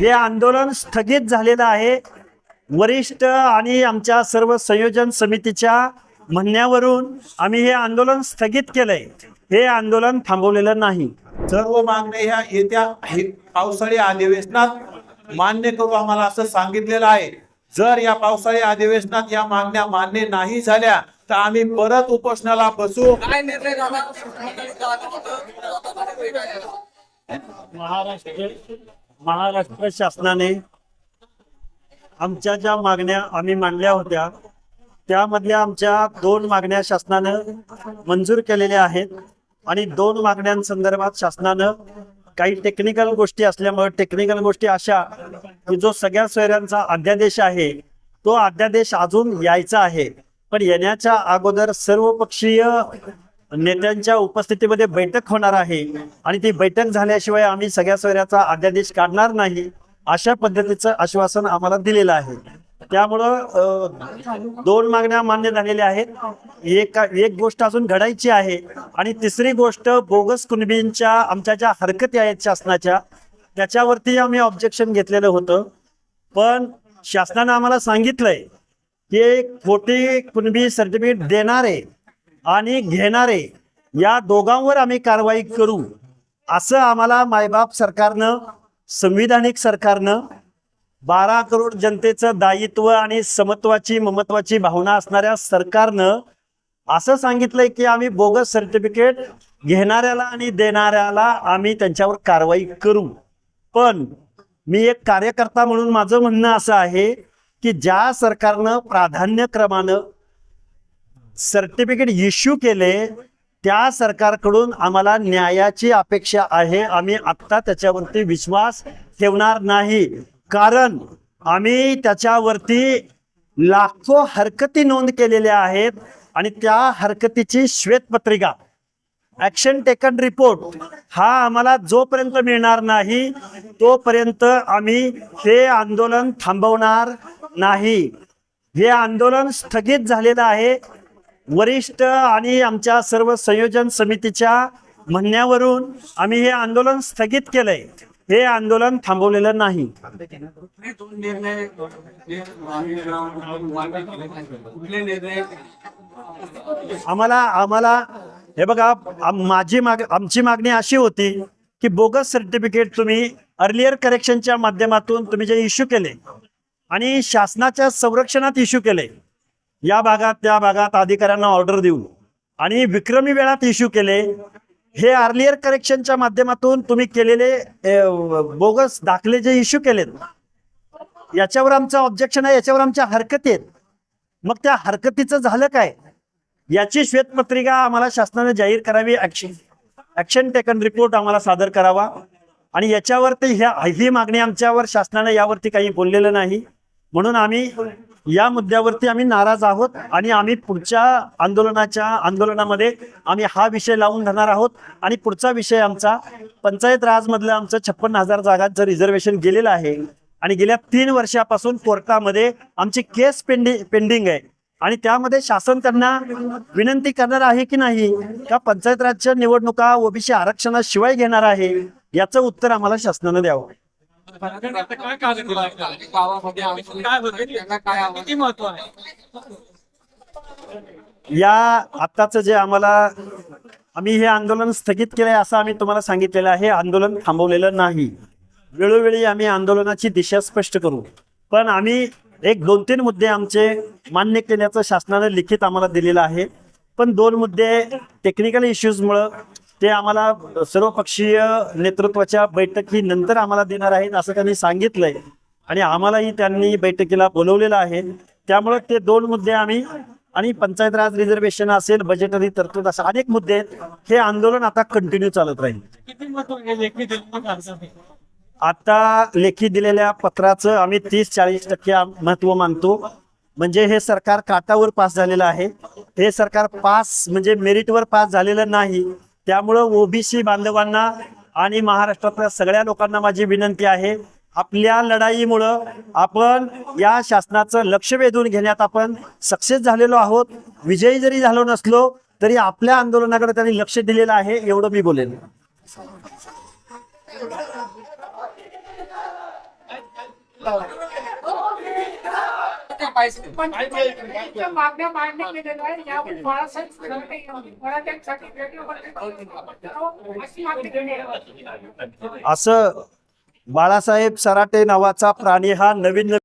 हे आंदोलन स्थगित झालेलं आहे वरिष्ठ आणि आमच्या सर्व संयोजन समितीच्या म्हणण्यावरून आम्ही हे आंदोलन स्थगित केलंय. हे आंदोलन थांबवलेलं नाही. सर्व मागणे ह्या येत्या पावसाळी अधिवेशनात मान्य करू आम्हाला असं सांगितलेलं आहे. जर या पावसाळी अधिवेशनात या मागण्या मान्य नाही झाल्या तर आम्ही परत उपोषणाला बसू. काय निर्णय झाला महाराष्ट्र महाराष्ट्र शासनाने आमच्या ज्या मागण्या आम्ही मांडल्या होत्या त्यामधल्या आमच्या दोन मागण्या शासनानं मंजूर केलेल्या आहेत. आणि दोन मागण्यांसंदर्भात शासनानं काही टेक्निकल गोष्टी असल्यामुळे टेक्निकल गोष्टी अशा की जो सगळ्या सोयऱ्यांचा अध्यादेश आहे तो अध्यादेश अजून यायचा आहे. पण येण्याच्या अगोदर सर्वपक्षीय नेत्यांच्या उपस्थितीमध्ये बैठक होणार आहे. आणि ती बैठक झाल्याशिवाय आम्ही सगळ्या सोयऱ्याचा अध्यादेश काढणार नाही अशा पद्धतीचं आश्वासन आम्हाला दिलेलं आहे. त्यामुळं अं, दोन मागण्या मान्य झालेल्या आहेत. एक एक गोष्ट अजून घडायची आहे. आणि तिसरी गोष्ट बोगस कुणबींच्या आमच्या ज्या हरकती आहेत शासनाच्या त्याच्यावरती आम्ही ऑब्जेक्शन घेतलेलं होतं. पण शासनानं आम्हाला सांगितलंय ते खोटी कुणबी सर्टिफिकेट देणारे आणि घेणारे या दोघांवर आम्ही कारवाई करू असं आम्हाला मायबाप सरकारनं संविधानिक सरकारनं बारा करोड जनतेचं दायित्व आणि समत्वाची ममत्वाची भावना असणाऱ्या सरकारनं असं सांगितलंय की आम्ही बोगस सर्टिफिकेट घेणाऱ्याला आणि देणाऱ्याला आम्ही त्यांच्यावर कारवाई करू. पण मी एक कार्यकर्ता म्हणून माझं म्हणणं असं आहे की ज्या सरकारनं प्राधान्यक्रमानं सर्टिफिकेट इश्यू केले त्या सरकारकडून आम्हाला न्यायाची अपेक्षा आहे. आम्ही आत्ता त्याच्यावरती विश्वास ठेवणार नाही. कारण आम्ही त्याच्यावरती लाखो हरकती नोंद केलेल्या आहेत आणि त्या हरकतीची श्वेतपत्रिका ऍक्शन टेकन रिपोर्ट हा आम्हाला जोपर्यंत मिळणार नाही तोपर्यंत आम्ही हे आंदोलन थांबवणार नाही. हे आंदोलन स्थगित झालेलं आहे. वरिष्ठ आणि आमच्या सर्व संयोजन समितीच्या म्हणण्यावरून आम्ही हे आंदोलन स्थगित केलंय. हे आंदोलन थांबवलेलं नाही. आम्हाला आम्हाला हे बघा माझी माग आमची मागणी अशी होती की बोगस सर्टिफिकेट तुम्ही अर्लियर करेक्शनच्या माध्यमातून तुम्ही जे इश्यू केले आणि शासनाच्या संरक्षणात इश्यू केले. या भागात त्या भागात अधिकाऱ्यांना ऑर्डर देऊन आणि विक्रमी वेळात इश्यू केले. हे अर्लियर करेक्शनच्या माध्यमातून तुम्ही केलेले बोगस दाखले जे इश्यू केलेत याच्यावर आमचं ऑब्जेक्शन आहे याच्यावर आमच्या हरकती आहेत. मग त्या हरकतीचं झालं काय? याची श्वेतपत्रिका आम्हाला शासनाने जाहीर करावी. ऍक्शन ऍक्शन टेकन रिपोर्ट आम्हाला सादर करावा. आणि याच्यावरती ह्या ही मागणी आमच्यावर शासनाने यावरती काही बोललेलं नाही. म्हणून आम्ही या मुद्द्यावरती आम्ही नाराज आहोत आणि आम्ही पुढच्या आंदोलनाच्या आंदोलनामध्ये आम्ही हा विषय लावून धरणार आहोत. आणि पुढचा विषय आमचा पंचायत राजमधलं आमचं छप्पन्न हजार जागांचं रिझर्वेशन गेलेलं आहे आणि गेल्या तीन वर्षापासून कोर्टामध्ये आमची केस पेंडिंग पेंडिंग आहे. आणि त्यामध्ये शासन त्यांना विनंती करणार आहे की नाही का पंचायत राजच्या निवडणुका ओबीसी आरक्षणाशिवाय घेणार आहे याचं उत्तर आम्हाला शासनानं द्यावं. काय काय महत्त्व आहे? या आत्ताचं जे आम्हाला आम्ही हे आंदोलन स्थगित केलंय असं आम्ही तुम्हाला सांगितलेलं आहे. आंदोलन थांबवलेलं नाही. वेळोवेळी आम्ही आंदोलनाची दिशा स्पष्ट करू. पण आम्ही एक दोन तीन मुद्दे आमचे मान्य केल्याचं शासनाने लिखित आम्हाला दिलेलं आहे. पण दोन मुद्दे टेक्निकल इश्यूजमुळं ते आम्हाला सर्वपक्षीय नेतृत्वाच्या बैठकीनंतर आम्हाला देणार आहेत असं त्यांनी सांगितलंय. आणि आम्हालाही त्यांनी बैठकीला बोलवलेलं आहे. त्यामुळे ते दोन मुद्दे आम्ही आणि पंचायत राज रिझर्वेशन असेल बजेटरी तरतूद असं अनेक मुद्दे आहेत. हे आंदोलन आता कंटिन्यू चालत राहील? आता लेखी दिलेल्या पत्राचं आम्ही तीस चाळीस टक्के महत्त्व मानतो. म्हणजे हे सरकार काटावर पास झालेलं आहे. हे सरकार पास म्हणजे मेरिटवर पास झालेलं नाही. त्यामुळं ओबीसी बांधवांना आणि महाराष्ट्रातल्या सगळ्या लोकांना माझी विनंती आहे आपल्या लढाईमुळं आपण या शासनाचं लक्ष वेधून घेण्यात आपण सक्सेस झालेलो आहोत. विजयी जरी झालो नसलो तरी आपल्या आंदोलनाकडे त्यांनी लक्ष दिलेलं आहे एवढं मी बोलेन. पंचवीस मागण्या मान्य केलेल्या आहे यावर बाळासाहेब थोरात यांनी मराठ्यांसाठी वेगळं अशी मागणी केली आहे. असं बाळासाहेब सराटे नावाचा प्राणी हा नवीन